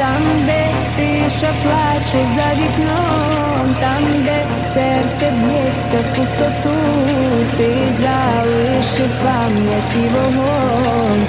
там, де тиша плаче за вікном, там, де серце б'ється в пустоту, ти залишив пам'яті вогонь,